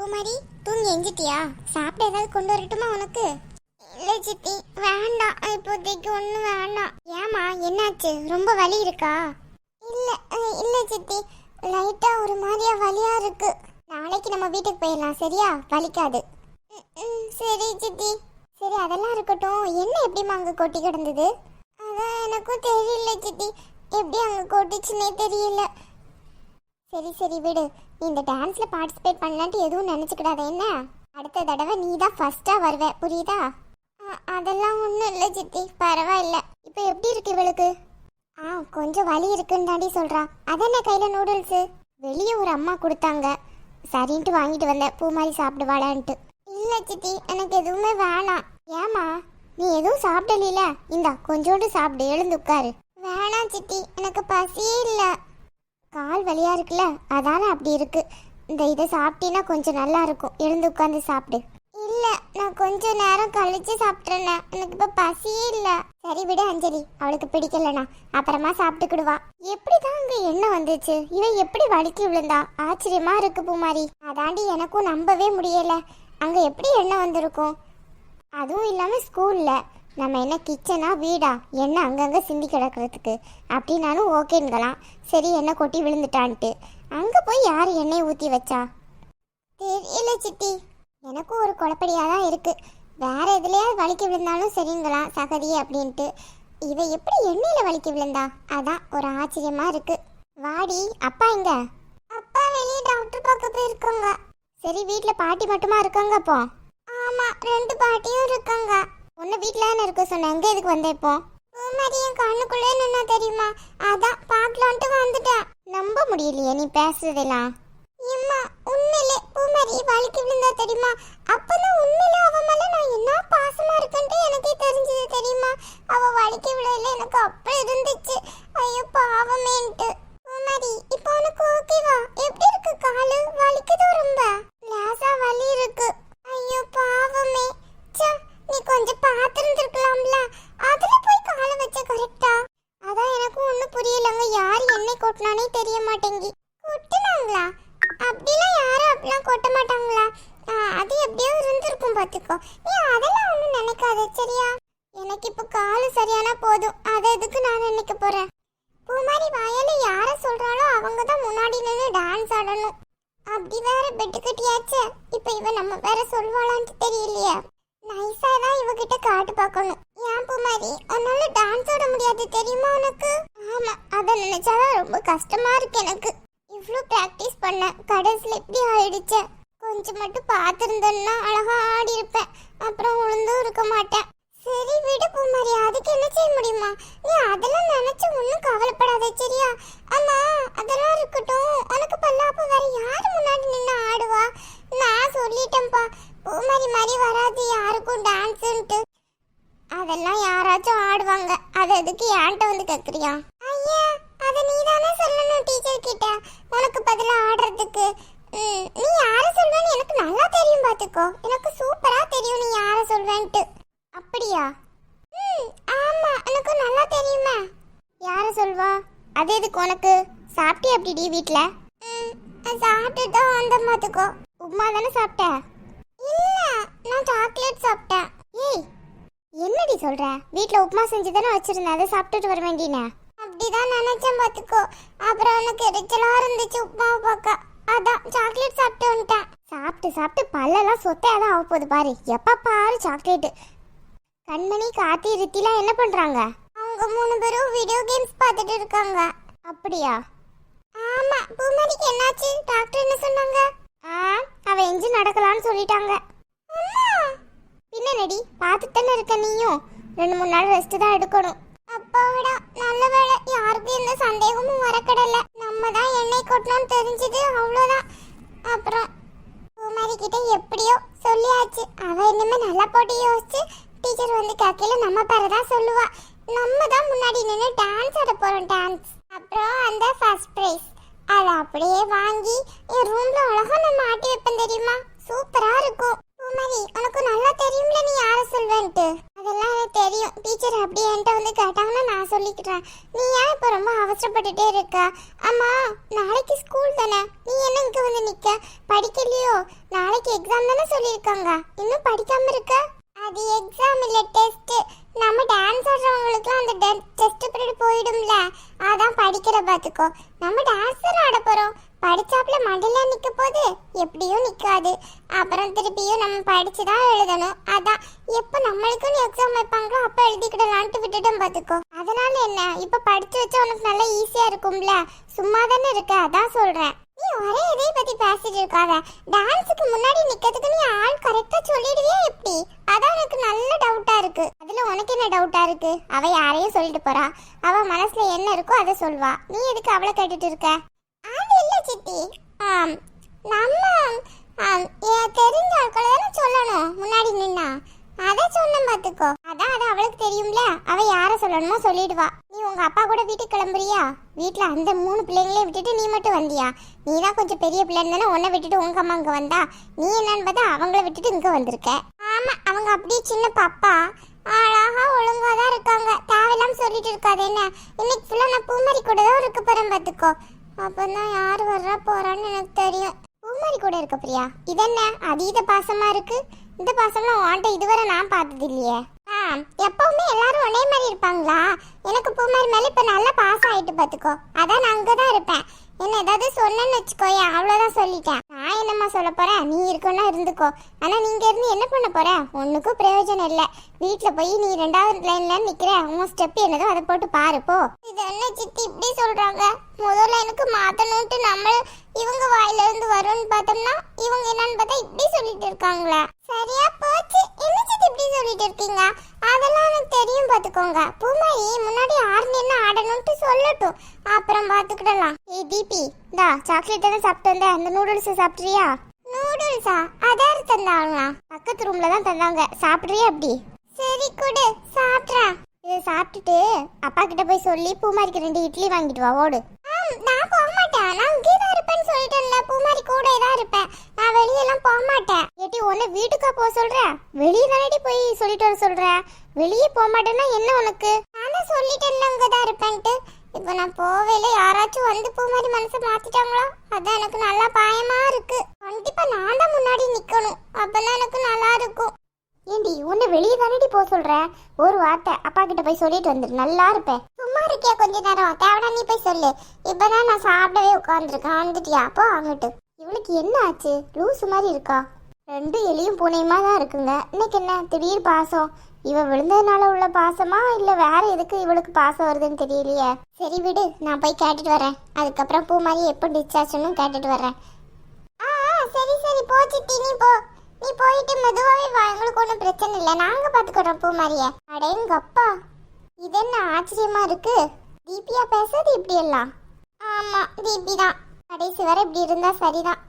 பூமாரி தூங்கி எஞ்சிட்டியா? சாப்பிட ஏதாவது கொண்டு வரட்டுமா உனக்கு? இல்லை சித்தி வேண்டாம். இப்போதைக்கு ஒன்றும் வேண்டாம். ஏமா என்னாச்சு? ரொம்ப வலி இருக்கா? இல்லை இல்லை சித்தி. லைட்டாக ஒரு மாதிரியா வலியா இருக்கு. நாளைக்கு நம்ம வீட்டுக்கு போயிடலாம் சரியா? வலிக்காது. சரி சித்தி. சரி அதெல்லாம் இருக்கட்டும். என்ன எப்படிம்மா அங்கே கொட்டி கிடந்தது? அதான் எனக்கும் தெரியல சித்தி. எப்படி அங்கே கொட்டிச்சுன்னே தெரியல. சரி சரி விடு. இந்த டான்ஸ்ல பார்ட்டிசிபேட் பண்ணலான்ட்டு எதுவும் நினைச்சுக்கிடாத என்ன? அடுத்த தடவை நீ தான் ஃபர்ஸ்டா வருவ புரியுதா? அதெல்லாம் ஒன்றும் இல்லை சித்தி பரவாயில்ல. இப்போ எப்படி இருக்கு இவளுக்கு? ஆ கொஞ்சம் வலி இருக்குன்னு தாண்டி சொல்றா. அதென்ன கையில நூடுல்ஸு வெளியே ஒரு அம்மா கொடுத்தாங்க. சரின்ட்டு வாங்கிட்டு வந்தேன் பூ மாதிரி சாப்பிடுவாளான்ட்டு. இல்லை சித்தி எனக்கு எதுவுமே வேணாம். ஏமா நீ எதுவும் சாப்பிடல இந்தா கொஞ்சோண்டு சாப்பிடு எழுந்து உட்காரு. வேணாம் சித்தி எனக்கு பசியே இல்லை. கால் வலியா இருக்குல்ல? அதால அப்படி இருக்கு. இந்த இதை சாப்பிட்டீங்கன்னா கொஞ்சம் நல்லா இருக்கும். எழுந்து உட்காந்து சாப்பிடு. இல்ல நான் கொஞ்ச நேரம் கழிச்சு சாப்பிட்றேன் எனக்கு இப்ப பசியே இல்ல. சரி விடு அஞ்சலி. அவளுக்கு பிடிக்கலனா அப்புறமா சாப்பிட்டுக்கிடுவா. எப்படிதான் அங்க என்ன வந்துச்சு? இவன் எப்படி வலிக்கு விழுந்தா? ஆச்சரியமா இருக்கு பூமாரி. அதாண்டி எனக்கும் நம்பவே முடியல. அங்க எப்படி எண்ணெய் வந்திருக்கும்? அதுவும் இல்லாமல் ஸ்கூலில் நம்ம என்ன கிச்சனா வீடா? என்ன அங்கங்கே சிந்தி கிடக்கிறதுக்கு? அப்படின்னாலும் ஓகேங்களாம் சரி என்ன கொட்டி விழுந்துட்டான்ட்டு. அங்கே போய் யார் எண்ணெய் ஊற்றி வச்சா? தெரியல சித்தி. எனக்கும் ஒரு குழப்படியாக தான் இருக்குது வேறு எதுலையாவது வலிக்கு விழுந்தாலும் சரிங்களாம் சகதி அப்படின்ட்டு. இவ எப்படி எண்ணெயில் வலிக்கு விழுந்தா? அதான் ஒரு ஆச்சரியமாக இருக்குது வாடி அப்பா எங்க? அப்பா வெளியே டாக்டர் பார்க்க போயிருக்காங்க சரி வீட்டில் பாட்டி மட்டுமா இருக்காங்க அப்போ? ஆமாம் ரெண்டு பாட்டியும் இருக்காங்க. உன்ன வீட்ல தானே இருக்க சொன்ன எங்க எதுக்கு வந்த இப்போ? பூமாரி என் கண்ணுக்குள்ளே நின்னா தெரியுமா? அதான் பார்க்கலான்ட்டு வந்துட்டேன் நம்ப முடியலையே நீ பேசுறதெல்லாம். எம்மா உண்மையிலே பூமாரி வலிக்கு விழுந்தா தெரியுமா? அப்பதான் உண்மையிலே அவ மேல நான் என்ன பாசமா சரியா எனக்கு இப்போ காலு சரியானா போதும். அதை எதுக்கு நான் நினைக்க போறேன்? பூமாரி வாயால யார சொல்றாளோ அவங்க தான் முன்னாடி நின்று டான்ஸ் ஆடணும். அப்படி வேற பெட்டு கட்டியாச்சு. இப்ப இவ நம்ம வேற சொல்வாளான்னு தெரியலையா. நைஸா தான் இவகிட்ட காட்டு பார்க்கணும். ஏன் பூமாரி? உன்னால டான்ஸ் ஆட முடியாது தெரியுமா உனக்கு? ஆமா அதை நினைச்சாதான் ரொம்ப கஷ்டமா இருக்கு எனக்கு. இவ்வளோ பிராக்டிஸ் பண்ண கடைசியில் இப்படி ஆயிடுச்சு. கொஞ்சம் மட்டும் பார்த்துருந்தேன்னா அழகா ஆடி இருப்பேன் அப்புறம் உளுந்தும் இருக்க மாட்டேன். சரி விடு பூமாரி அதுக்கு என்ன செய்ய முடியுமா? நீ அதெல்லாம் நினைச்சு ஒன்றும் கவலைப்படாத சரியா? ஆமா அதெல்லாம் இருக்கட்டும். உனக்கு பல்லாப்ப வேற யாரு முன்னாடி நின்று ஆடுவா? நான் சொல்லிட்டேன்ப்பா. பூமாரி மாதிரி வராது யாருக்கும் டான்ஸுன்ட்டு அதெல்லாம் யாராச்சும் ஆடுவாங்க. அது எதுக்கு ஏன்ட்ட வந்து கேட்குறியா ஐயா அதை நீ தானே சொல்லணும் டீச்சர் கிட்ட உனக்கு பதிலாக ஆடுறதுக்கு. நீ யாரை சொல்வேன்னு எனக்கு நல்லா தெரியும் பார்த்துக்கோ எனக்கு சூப்பராக தெரியும் நீ யாரை சொல்வேன்ட்டு. அப்படியா? ம் ஆமா எனக்கு நல்லா தெரியுமே? யார சொல்வா? அது எதுக்கு உனக்கு? சாப்பிட்டே அப்படிடி வீட்ல? ம் சாப்பிட்டுட்டு தான் வந்த பாத்துக்கோ உப்மா தானே சாப்பிட்ட இல்ல நான் சாக்லேட் சாப்பிட்டேன். ஏய் என்னடி சொல்ற? வீட்ல உப்புமா செஞ்சு தானே வச்சிருந்தேன். அதை சாப்பிட்டுட்டு வர வேண்டியனே. அப்படிதான் நினைச்சேன் பாத்துக்கோ அப்புறம் எனக்கு எரிச்சலா இருந்துச்சு உப்புமாவை பார்க்க. அதான் சாக்லேட் சாப்பிட்டு வந்துட்டேன். சாப்பிட்டு சாப்பிட்டு பல்லெல்லாம் சொத்தையாதான் ஆக போகுது பாரு. எப்ப பாரு சாக்லேட்டு கண்மணி கார்த்தி ரித்திலாம் என்ன பண்றாங்க? அவங்க மூணு பேரும் வீடியோ கேம்ஸ் பார்த்துட்டு இருக்காங்க. அப்படியா? ஆமா பூமாரிக்கு என்னாச்சு? டாக்டர் என்ன சொன்னாங்க? ஆ அவ எஞ்சி நடக்கலாம்னு சொல்லிட்டாங்க. அம்மா! பின்னடி பார்த்துட்டு தானே இருக்க நீயும்? ரெண்டு மூணு நாள் ரெஸ்ட் தான் எடுக்கணும். அப்பாடா நல்ல வேளை யாருக்கும் எந்த சந்தேகமும் வரக்கடல. நம்ம தான் எண்ணெய் கொட்டணும்னு தெரிஞ்சது அவ்வளோதான் அப்புறம் பூமாரி கிட்ட எப்படியோ சொல்லியாச்சு. அவ இனிமே நல்லா போட்டு யோசிச்சு வந்து கேட்கல நம்ம பேரை தான் சொல்லுவா. நம்ம தான் முன்னாடி நின்று டான்ஸ் ஆட போகிறோம் டான்ஸ் அப்புறம் அந்த ஃபர்ஸ்ட் ப்ரைஸ் அதை அப்படியே வாங்கி என் ரூமில் அழகா நம்ம ஆட்டி வைப்பேன் தெரியுமா? சூப்பராக இருக்கும். பூமாரி உனக்கு நல்லா தெரியும்ல நீ யாரை சொல்வேன்ட்டு அதெல்லாம் எனக்கு தெரியும். டீச்சர் அப்படியே என்கிட்ட வந்து கேட்டாங்கன்னா நான் சொல்லிக்கிறேன். நீ ஏன் இப்போ ரொம்ப அவசரப்பட்டுட்டே இருக்க? அம்மா நாளைக்கு ஸ்கூல் தானே. நீ என்ன இங்கே வந்து நிற்க படிக்கலையோ? நாளைக்கு எக்ஸாம் தானே சொல்லியிருக்காங்க. இன்னும் படிக்காமல் இருக்க? அது எக்ஸாம் இல்ல டெஸ்ட் நம்ம டான்ஸ் ஆடுறவங்களுக்குலாம் அந்த டெஸ்ட் பீரியட் போயிடும்ல. அதான் படிக்கிற பாத்துக்கோ நம்ம டான்ஸ் தான் ஆட போறோம். படிச்சாப்ல மண்டல நிக்க போது எப்படியும் நிக்காது. அப்புறம் திருப்பியும் நம்ம படிச்சு தான் எழுதணும். அதான். எப்ப நம்மளுக்குன்னு எக்ஸாம் வைப்பாங்களோ அப்ப எழுதிக்கிடலான்ட்டு விட்டுட்டோம் பாத்துக்கோ அதனால என்ன? இப்ப படிச்சு வச்சா உனக்கு நல்லா ஈஸியா இருக்கும்ல. சும்மா தானே இருக்க? அதான் சொல்றேன். ஒரே இதே பத்தி பேசிட்டு இருக்காத. டான்ஸுக்கு முன்னாடி நிக்கிறதுக்கு நீ ஆள் கரெக்டா சொல்லிடுவியா எப்படி? அதான் எனக்கு நல்ல டவுட்டா இருக்கு. அதுல உனக்கு என்ன டவுட்டா இருக்கு? அவ யாரையும் சொல்லிட்டு போறா. அவ மனசுல என்ன இருக்கோ அதை சொல்வா. நீ எதுக்கு அவளை கேட்டுட்டு இருக்க? அது இல்ல சித்தி. நம்ம தெரிஞ்ச ஆட்களை தானே சொல்லணும். முன்னாடி நின்னா. அதை சொன்ன பாத்துக்கோ. அதான் அது அவளுக்கு தெரியும்ல. அவ யார சொல்லணுமோ சொல்லிடுவா. நீ உங்க அப்பா கூட வீட்டுக்கு கிளம்புறியா? வீட்டுல அந்த மூணு பிள்ளைங்களையும் விட்டுட்டு நீ மட்டும் வந்தியா? நீ தான் கொஞ்சம் பெரிய பிள்ளைன்னு தானே உன்னை விட்டுட்டு உங்க அம்மா இங்க வந்தா? நீ என்னன்னு பார்த்தா அவங்கள விட்டுட்டு இங்க வந்திருக்க. ஆமா அவங்க அப்படியே சின்ன பாப்பா. அழகா ஒழுங்கா தான் இருக்காங்க. தேவையில்லாம சொல்லிட்டு இருக்காது என்ன? இன்னைக்கு ஃபுல்லா நான் பூமாரி கூட தான் இருக்க போறேன் பாத்துக்கோ. அப்பதான் யார் வர்றா போறான்னு எனக்கு தெரியும். பூமாரி கூட இருக்க பிரியா இதென்ன? அதீத பாசமா இருக்கு. இந்த பாசம்லாம் உன்கிட்ட இதுவரை நான் பார்த்தது இல்லையே ஆ எப்பவுமே எல்லாரும் ஒரே மாதிரி இருப்பாங்களா? எனக்கு பூமாரி மேல இப்ப நல்லா பாசம் ஆயிட்டு பாத்துக்கோ. அதான் நான் அங்கதான் இருப்பேன். என்ன ஏதாவது சொன்னேன்னு வச்சுக்கோயே அவ்வளோதான் சொல்லிட்டேன். நான் என்னம்மா சொல்ல போகிறேன் நீ இருக்கணும்னா இருந்துக்கோ. ஆனால் நீங்க இருந்து என்ன பண்ண போற? ஒன்றுக்கும் பிரயோஜனம் இல்லை. வீட்டில் போய் நீ ரெண்டாவது லைனில் நிற்கிற உன் ஸ்டெப் என்னதோ அதை போட்டு பாரு போ. இது என்ன சித்தி இப்படி சொல்கிறாங்க முதல்ல எனக்கு மாற்றணுன்ட்டு நம்மளும் இவங்க வாயில இருந்து வரும்னு பார்த்தோம்னா இவங்க என்னன்னு பார்த்தா இப்படி சொல்லிட்டு இருக்காங்களா. சரியா போச்சு. என்ன இப்படி சொல்லிட்டு இருக்கீங்க. அதெல்லாம் எனக்கு தெரியும் பாத்துக்கோங்க பூமாரி முன்னாடி ஆடுனேன்னு ஆடணும்ட்டு சொல்லட்டும். அப்புறம் பாத்துக்கிடலாம் ஏய் தீபி இந்தா சாக்லேட் எல்லாம் சாப்பிட்டு வந்த அந்த நூடுல்ஸ் சாப்பிட்றியா? நூடுல்ஸா அதாரு தந்தாங்களா பக்கத்து ரூம்ல தான் தந்தாங்க. சாப்பிட்றியா அப்படி சரி கொடு சாப்பிட்றேன். இதை சாப்பிட்டுட்டு அப்பா கிட்ட போய் சொல்லி பூமாரிக்கு ரெண்டு இட்லி வாங்கிட்டு வா ஓடு. நான் போக மாட்டேன். நான் இருப்பேன்னு சொல்லிட்டேன்ல பூமாரி கூட தான் இருப்பேன். நான் வெளியெல்லாம் போக மாட்டேன் ஏட்டி உன்னை வீட்டுக்கா போக சொல்றேன் வெளியே தானடி போய் சொல்லிட்டு வர சொல்றேன் வெளியே போக மாட்டேன்னா என்ன உனக்கு? நான் தான் சொல்லிட்டேன்ல அங்கே தான் இருப்பேன்ட்டு. இப்போ நான் போவேல யாராச்சும் வந்து பூமாரி மனசை மாத்திட்டாங்களோ? அதான் எனக்கு நல்லா பயமா இருக்கு. கண்டிப்பா நான் தான் முன்னாடி நிக்கணும். அப்பதான் எனக்கு நல்லா இருக்கும். ஏண்டி உன்னை வெளியே தானடி போக சொல்ற? ஒரு வார்த்தை அப்பா கிட்ட போய் சொல்லிட்டு வந்துரு நல்லா இருப்பேன் சும்மா இருக்கியா கொஞ்ச நேரம்? தேவடா நீ போய் சொல்லு. இப்பதான் நான் சாப்பிடவே உட்காந்துருக்கேன் வந்துட்டியா? அப்போ அங்கிட்டு. இவளுக்கு என்ன ஆச்சு? லூசு மாதிரி இருக்கா? ரெண்டு எலியும் பூனையுமா தான் இருக்குங்க. இன்னைக்கு என்ன? திடீர் பாசம். இவ விழுந்ததுனால உள்ள பாசமா? இல்ல வேற எதுக்கு இவளுக்கு பாசம் வருதுன்னு தெரியலையே? சரி விடு நான் போய் கேட்டுட்டு வரேன். அதுக்கப்புறம் பூ மாதிரி எப்போ டிஸ்சார்ஜ்னு கேட்டுட்டு வரேன். ஆ ஆ, சரி சரி. போ நீ போ. நீ போயிட்டு மெதுவாகவே வா. எங்களுக்கு ஒன்றும் பிரச்சனை இல்லை. நாங்கள் பார்த்துக்கிறோம் பூ மாதிரிய. அடேங்க அப்பா. இது என்ன ஆச்சரியமா இருக்கு? தீபியா பேசுறது இப்படி எல்லாம் ஆமாம் தீபி தான் கடைசி வரை இப்படி இருந்தால் சரிதான்.